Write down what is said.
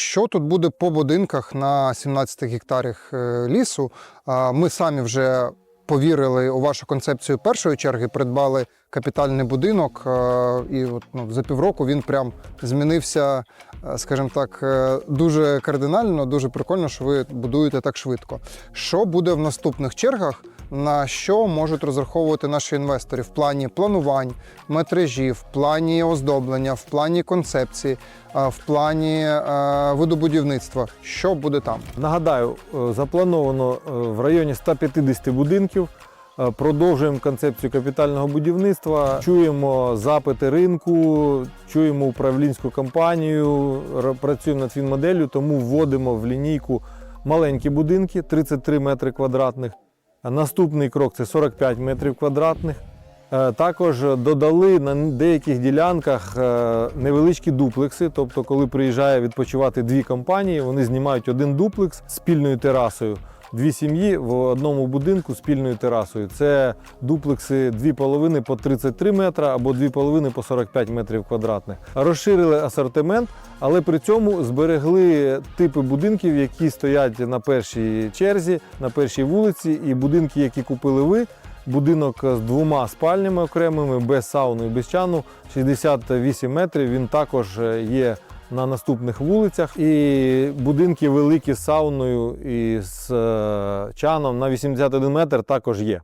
Що тут буде по будинках на 17 гектарах е, лісу? Ми самі вже повірили у вашу концепцію першої черги, придбали капітальний будинок, е, і от, ну, за півроку він прям змінився, е, скажімо так, дуже кардинально, дуже прикольно, що ви будуєте так швидко. Що буде в наступних чергах? На що можуть розраховувати наші інвестори в плані планувань, метражі, в плані оздоблення, в плані концепції, в плані е, видобудівництва? Що буде там? Нагадаю, е, заплановано е, в районі 150 будинків. Е, Продовжуємо концепцію капітального будівництва. Чуємо запити ринку, чуємо управлінську компанію, працюємо над фінмоделлю, тому вводимо в лінійку маленькі будинки 33 метри квадратних. Наступний крок це 45 метрів квадратних. Е, Також додали на деяких ділянках е, невеличкі дуплекси. Тобто, коли приїжджає відпочивати дві компанії, вони знімають один дуплекс спільною терасою. Дві сім'ї в одному будинку спільною терасою. Це дуплекси дві половини по 33 метра або дві половини по 45 метрів квадратних. Розширили асортимент, але при цьому зберегли типи будинків, які стоять на першій черзі, на першій вулиці, і будинки, які купили ви. Будинок з двома спальнями окремими, без сауни і без чану, 68 метрів. Він також е, є на наступних вулицях. І будинки великі з сауною і з е, чаном на 81 метр також є.